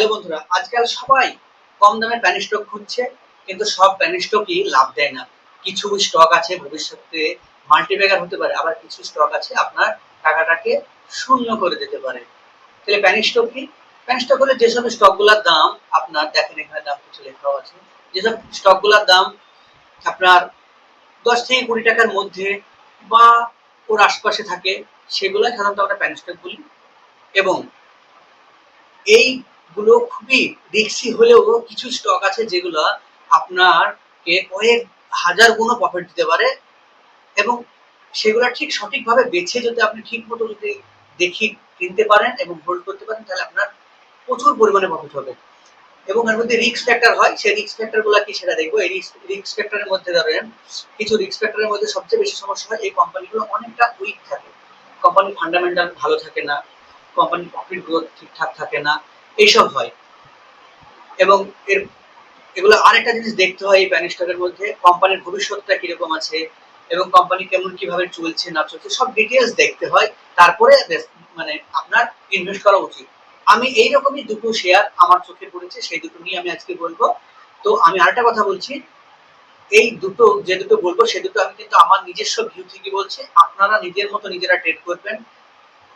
Hello বন্ধুরা, আজকাল সবাই কম দামে প্যান স্টক খুঁজছে, কিন্তু সব প্যান স্টকই লাভ দেয় না। কিছু স্টক আছে, ভবিষ্যতে মাল্টিপ্যাকার হতে পারে, আবার কিছু স্টক আছে আপনার টাকাটাকে শূন্য করে দিতে পারে। তাহলে প্যান স্টক কি? প্যান স্টক হলে যেসব স্টকগুলোর দাম আপনার, দেখেন এখানে দাম কিছু লেখাও আছে, যেসব স্টকগুলোর দাম আপনার দশ থেকে কুড়ি টাকার মধ্যে বা ওর আশপাশে থাকে সেগুলো সাধারণত আমরা প্যান স্টক বলি। এবং এইগুলো খুবই রিক্সি হলেও কিছু স্টক আছে যেগুলো আপনারকে কয়েক হাজার গুণও প্রফিট দিতে পারে এবং সেগুলো ঠিক সঠিকভাবে বেছে যদি আপনি ঠিক মতো যদি দেখি, কিনতে পারেন এবং হোল্ড করতে পারেন, তাহলে আপনার প্রচুর পরিমাণে প্রফিট হবে। এবং এর মধ্যে রিস্ক ফ্যাক্টর হয়, সেই রিস্ক ফ্যাক্টরগুলো কি সেটা দেখব। এই রিক্স ফ্যাক্টরের মধ্যে ধরেন, কিছু রিস্ক ফ্যাক্টরের মধ্যে সবচেয়ে বেশি সমস্যা হয়, এই কোম্পানিগুলো অনেকটা উইক থাকে। কোম্পানির ফান্ডামেন্টাল ভালো থাকে না কোম্পানির প্রফিট গ্রোথ ঠিকঠাক থাকে না এইসব হয়। এবং এর, এগুলো আরেকটা জিনিস দেখতে হয় এই প্যান স্টকের মধ্যে, কোম্পানির ভবিষ্যৎটা কীরকম আছে এবং কোম্পানি কেমন কীভাবে চলছে, না চলছে, সব ডিটেলস দেখতে হয়। তারপরে মানে আপনার ইনভেস্ট করা উচিত। আমি এই রকমই দুটো শেয়ার আমার চোখে পড়েছে, সেই দুটো নিয়ে আমি আজকে বলব। তো আমি আরেকটা কথা বলছি, এই দুটো, যে দুটো বলব, সে দুটো আমি কিন্তু আমার নিজস্ব ভিউ থেকে বলছি। আপনারা নিজের মতো নিজেরা ট্রেড করবেন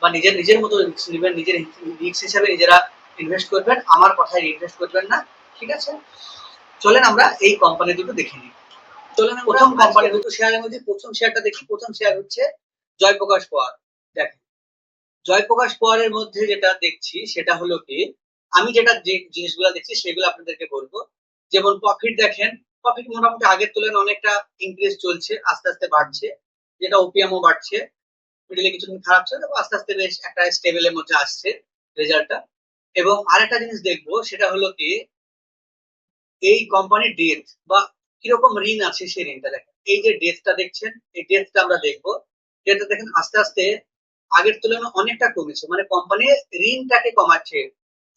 বা নিজের নিজের মতো রিস্ক নেবেন, নিজের রিস্ক হিসাবে নিজেরা ইনভেস্ট করবেন আমার কথায় ইনভেস্ট করবেন না ঠিক আছে? চলেন আমরা এই কোম্পানি দুটো দেখে নিই। চলেন প্রথম কোম্পানি দুটো শেয়ারের মধ্যে প্রথম শেয়ারটা দেখি প্রথম শেয়ার হচ্ছে জয়প্রকাশ পাওয়ার। দেখেন জয়প্রকাশ পাওয়ারের মধ্যে যেটা দেখছি সেটা হলো কি আমি যেটা যে জিনিসগুলো দেখছি সেগুলো আপনাদেরকে বলব। যেমন প্রফিট দেখেন প্রফিট মোটামুটি আগের তুলনায় অনেকটা ইনক্রিজ চলছে আস্তে আস্তে বাড়ছে। যেটা ওপিএমও বাড়ছে। মিডিলে কিছুদিন খারাপ ছিল আস্তে আস্তে বেশ একটা স্টেবলের মধ্যে আসছে রেজাল্টটা এবং আরেকটা জিনিস দেখব, সেটা হলো কি, এই কোম্পানির ডেথ বা কীরকম ঋণ আছে সেই ঋণটা দেখেন। এই যে ডেথটা দেখছেন, এই ডেথটা আমরা দেখব। ডেথটা দেখেন আস্তে আস্তে আগের তুলনায় অনেকটা কমেছে। মানে কোম্পানি ঋণটাকে কমাচ্ছে,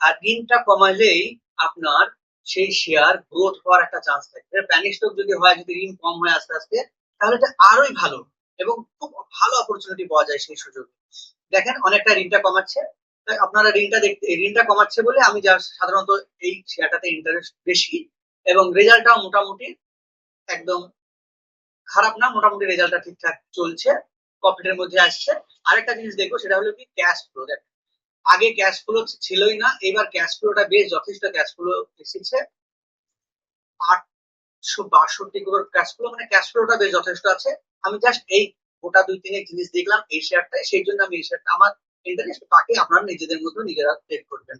আর ঋণটা কমালেই আপনার সেই শেয়ার গ্রোথ হওয়ার একটা চান্স থাকে প্যানিক স্টক যদি হয়, যদি ঋণ কম হয় আস্তে আস্তে, তাহলে এটা আরোই ভালো এবং খুব ভালো অপরচুনিটি পাওয়া যায় সেই সুযোগে। দেখেন অনেকটা ঋণটা কমাচ্ছে। আপনারা ঋণটা দেখতে ঋণটা কমাচ্ছে বলে আমি যা সাধারণত এই শেয়ারটাতে ইন্টারেস্ট বেশি এবং রেজাল্টটাও মোটামুটি একদম খারাপ না, মোটামুটি রেজাল্টটা ঠিকঠাক চলছে প্রফিটের মধ্যে আসছে। আরেকটা জিনিস দেখব, সেটা হলো কি ক্যাশ ফ্লো আগে ক্যাশ ফ্লো ছিলই না, এবার ক্যাশ ফ্লোটা বেশ যথেষ্ট ক্যাশ ফ্লো এসেছে। আটশো বাষট্টি করোড় ক্যাশ ফ্লো মানে ক্যাশ ফ্লোটা বেশ যথেষ্ট আছে। আমি জাস্ট এই গোটা দুই তিনের জিনিস দেখলাম, এই শেয়ারটাই সেই জন্য আমি এই শেয়ারটা আমার তাকে আপনারা নিজেদের মতো নিজেরা ট্রেড করবেন।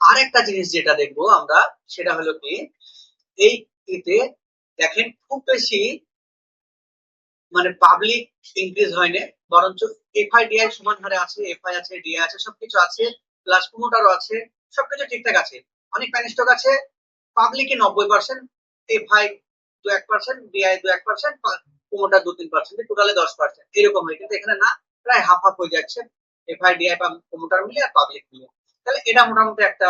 আর একটা জিনিস যেটা দেখব আমরা, সেটা হলো কি, এই এতে দেখেন খুব বেশি মানে পাবলিক ইনক্রিজ হয়নি, বরঞ্চ এফআই ডিআই সমান হারে আছে এফআই আছে ডিআই আছে, সবকিছু আছে প্লাস প্রমোটারও আছে, সবকিছু ঠিকঠাক আছে। অনেক প্যান স্টক আছে পাবলিকে নব্বই পার্সেন্ট এফআই দু এক পার্সেন্ট ডিআই দু এক পার্সেন্ট প্রমোটার দু তিন পার্সেন্ট টোটালে দশ পার্সেন্ট এরকম হয়। কিন্তু এখানে না, প্রায় হাফ হাফ হয়ে যাচ্ছে। এফআই ডিআই প্রমোটার মিলে আর পাবলিক মিলে তাহলে এটা মোটামুটি একটা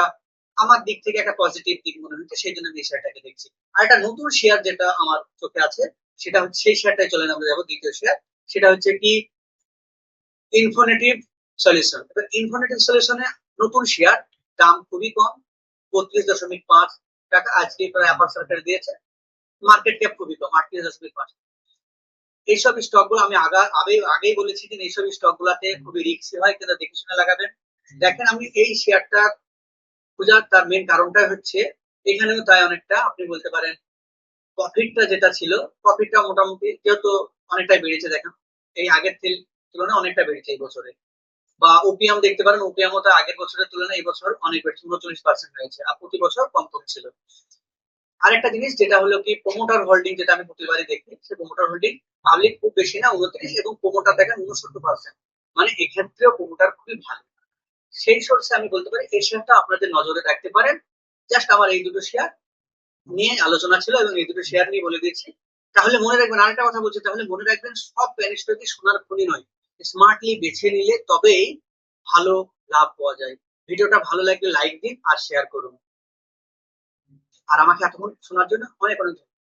আমার দিক থেকে একটা পজিটিভ দিক মনে হচ্ছে, সেই জন্য আমি শেয়ারটাকে দেখছি। আর একটা নতুন শেয়ার যেটা আমার চোখে আছে, সেটা হচ্ছে, সেই শেয়ারটাই চলেন আমরা যাব দ্বিতীয় শেয়ার সেটা হচ্ছে কি ইনফোনেটিভ সলিউশন ইনফোনেটিভ সলিউশনে নতুন শেয়ার দাম খুবই কম, বত্রিশ দশমিক পাঁচ টাকা। আজকে প্রায় আপার সার্কেল দিয়েছে। মার্কেট ক্যাপ খুবই কম, আটত্রিশ দশমিক পাঁচ। এইসব স্টকগুলো আমি আগা, আগে, আগেই বলেছি যে এইসব স্টক গুলাতে খুবই রিক্সি হয় কিন্তু দেখে শুনে লাগাবেন? দেখেন, আমি এই শেয়ারটা খোঁজার তার মেন কারণটাই হচ্ছে, এখানেও তাই অনেকটা, আপনি বলতে পারেন প্রফিটটা যেটা ছিল প্রফিটটা মোটামুটি যেহেতু অনেকটাই বেড়েছে, দেখেন, এই আগের তুলনায় অনেকটা বেড়েছে এই বছরে। বা ওপিএম দেখতে পারেন ওপিএমও তো আগের বছরের তুলনায় এই বছর অনেক বেড়েছে, উনচল্লিশ পার্সেন্ট হয়েছে, আর প্রতি বছর কম কম ছিল। আরেকটা জিনিস যেটা হলো কি প্রমোটার হোল্ডিং যেটা আমি প্রতিবারই দেখি, সে প্রমোটার হোল্ডিং পাবলিক খুব বেশি না, উনত্রিশ এবং প্রমোটার দেখেন উনসত্তর পার্সেন্ট মানে এক্ষেত্রেও প্রমোটার খুবই ভালো। সেই সোর্সে আমি বলতে পারি, এই শেয়ারটা আপনাদের নজরে রাখতে পারেন। জাস্ট আমার এই দুটো শেয়ার নিয়ে আলোচনা ছিল এবং এই দুটো শেয়ার নিয়ে বলে দিয়েছি। তাহলে মনে রাখবেন, আরেকটা কথা বলছি, তাহলে মনে রাখবেন, সব প্যানিস্টকই সোনার খনি নয়। স্মার্টলি বেছে নিলে তবেই ভালো লাভ পাওয়া যায়। ভিডিওটা ভালো লাগলে লাইক দিন আর শেয়ার করুন। আর আমাকে এতক্ষণ শোনার জন্য অনেক অনেক ধন্যবাদ।